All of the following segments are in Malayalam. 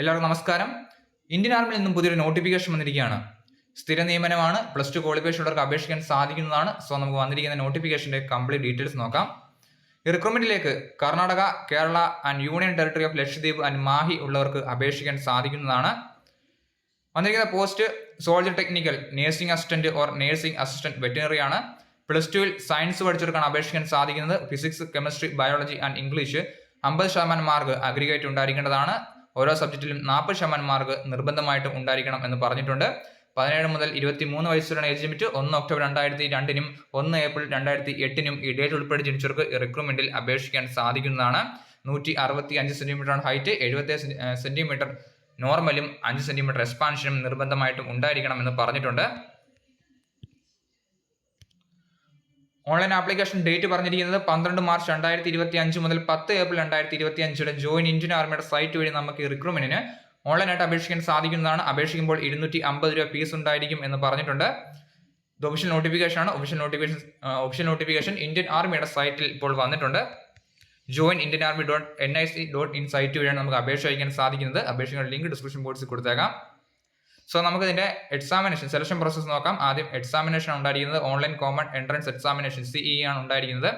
എല്ലാവർക്കും നമസ്കാരം. ഇന്ത്യൻ ആർമിയിൽ നിന്നും പുതിയൊരു നോട്ടിഫിക്കേഷൻ വന്നിരിക്കുകയാണ്. സ്ഥിര നിയമനമാണ്. പ്ലസ് ടു ക്വാളിഫിക്കേഷൻ ഉള്ളവർക്ക് അപേക്ഷിക്കാൻ സാധിക്കുന്നതാണ്. സോ നമുക്ക് വന്നിരിക്കുന്ന നോട്ടിഫിക്കേഷന്റെ കംപ്ലീറ്റ് ഡീറ്റെയിൽസ് നോക്കാം. റിക്രൂട്ട്മെന്റിലേക്ക് Karnataka Kerala and union territory of Lakshadweep and Mahe ഉള്ളവർക്ക് അപേക്ഷിക്കാൻ സാധിക്കുന്നതാണ്. വന്നിരിക്കുന്ന post soldier technical nursing assistant or nursing assistant veterinary ആണ്. പ്ലസ് ടുവിൽ സയൻസ് പഠിച്ചവർക്കാണ് അപേക്ഷിക്കാൻ സാധിക്കുന്നത്. Physics chemistry biology and English അമ്പത് ശതമാനം മാർക്ക് അഗ്രിഗേറ്റ് ഉണ്ടായിരിക്കേണ്ടതാണ്. ഓരോ സബ്ജക്റ്റിലും നാൽപ്പത് ശതമാനം മാർക്ക് നിർബന്ധമായിട്ടും ഉണ്ടായിരിക്കണം എന്ന് പറഞ്ഞിട്ടുണ്ട്. പതിനേഴ് മുതൽ ഇരുപത്തി മൂന്ന് വയസ്സുവരെയാണ് ഏജ് ലിമിറ്റ് ഒന്ന് ഒക്ടോബർ രണ്ടായിരത്തി രണ്ടിനും ഒന്ന് ഏപ്രിൽ രണ്ടായിരത്തി എട്ടിനും ഈ ഡേറ്റ് ഉൾപ്പെടെ ജനിച്ചവർക്ക് റിക്രൂട്ട്മെന്റിൽ അപേക്ഷിക്കാൻ സാധിക്കുന്നതാണ്. നൂറ്റി അറുപത്തി അഞ്ച് സെന്റിമീറ്റർ ഹൈറ്റ് എഴുപത്തി സെന്റിമീറ്റർ നോർമലും അഞ്ച് സെന്റിമീറ്റർ എക്സ്പാൻഷനും നിർബന്ധമായിട്ടും ഉണ്ടായിരിക്കണം എന്ന് പറഞ്ഞിട്ടുണ്ട്. ഓൺലൈൻ ആപ്ലിക്കേഷൻ ഡേറ്റ് പറഞ്ഞിരിക്കുന്നത് പന്ത്രണ്ട് മാർച്ച് രണ്ടായിരത്തി ഇരുപത്തി അഞ്ച് മുതൽ പത്ത് ഏപ്രിൽ രണ്ടായിരത്തി ഇരുപത്തി അഞ്ചിലെ ജോയിൻ ഇന്ത്യൻ ആർമിയുടെ സൈറ്റ് വഴി നമുക്ക് റിക്രൂട്ട്മെന്റിന് ഓൺലൈനായിട്ട് അപേക്ഷിക്കാൻ സാധിക്കുന്നതാണ്. അപേക്ഷിക്കുമ്പോൾ ഇരുന്നൂറ്റി അമ്പത് രൂപ ഫീസ് ഉണ്ടായിരിക്കും എന്ന് പറഞ്ഞിട്ടുണ്ട്. ഇത് ഒഫീഷ്യൽ നോട്ടിഫിക്കേഷൻ ആണ്. Official notification official notification Indian ആർമിയുടെ സൈറ്റിൽ ഇപ്പോൾ വന്നിട്ടുണ്ട്. Join Indian army dot N I C dot in site വഴിയാണ് നമുക്ക് അപേക്ഷ അയക്കാൻ സാധിക്കുന്നത്. അപേക്ഷയുടെ ലിങ്ക് ഡിസ്ക്രിപ്ഷൻ ബോക്സിൽ കൊടുത്തേക്കാം. സോ നമുക്ക് ഇതിന്റെ എക്സാമിനേഷൻ സെലക്ഷൻ പ്രോസസ്സ് നോക്കാം. ആദ്യം എക്സാമിനേഷൻ ഉണ്ടായിരിക്കുന്നത് online common entrance examination C E ആണ് ഉണ്ടായിരിക്കുന്നത്.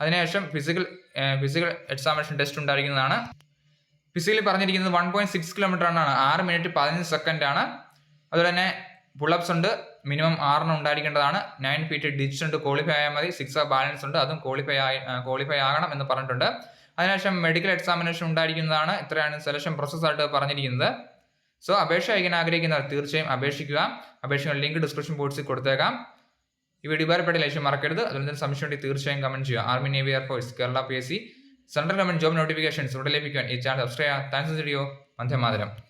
അതിനുശേഷം ഫിസിക്കൽ ഫിസിക്കൽ എക്സാമിനേഷൻ ടെസ്റ്റ് ഉണ്ടായിരിക്കുന്നതാണ്. ഫിസിക്കലി പറഞ്ഞിരിക്കുന്നത് വൺ പോയിന്റ് സിക്സ് കിലോമീറ്റർ ആണ്. ആറ് മിനിറ്റ് പതിനഞ്ച് സെക്കൻഡ് ആണ്. അതുപോലെ തന്നെ പുളപ്സ് ഉണ്ട്. മിനിമം ആറിന് ഉണ്ടായിരിക്കേണ്ടതാണ്. നയൻ ഫീറ്റ് ഡിച്ച് ഉണ്ട്. ക്വാളിഫൈ ആയാൽ മതി. സിക്സ് ബാലൻസ് ഉണ്ട്. അതും ക്വാളിഫൈ ആയി ക്വാളിഫൈ ആകണം എന്ന് പറഞ്ഞിട്ടുണ്ട്. അതിനുശേഷം മെഡിക്കൽ എക്സാമിനേഷൻ ഉണ്ടായിരിക്കുന്നതാണ്. ഇത്രയാണ് സെലക്ഷൻ പ്രോസസ്സായിട്ട് പറഞ്ഞിരിക്കുന്നത്. സോ അപേക്ഷ അയക്കാൻ ആഗ്രഹിക്കുന്നവർ തീർച്ചയായും അപേക്ഷിക്കുക. അപേക്ഷയുടെ ലിങ്ക് ഡിസ്ക്രിപ്ഷൻ ബോക്സിൽ കൊടുത്തേക്കാം. ഈ വീഡിയോ ഉപകാരപ്പെട്ട ലക്ഷ്യം മറക്കരുത്. അതുകൊണ്ട് തന്നെ സംശയം ഉണ്ടെങ്കിൽ തീർച്ചയായും കമന്റ് ചെയ്യുക. Army navy air force Kerala P S C central government job notifications ഇവിടെ ലഭിക്കാൻ ഈ ചാനൽ സബ്സ്ക്രൈബ് ചെയ്യുക. താങ്ക്സ് വീഡിയോ വന്ദേ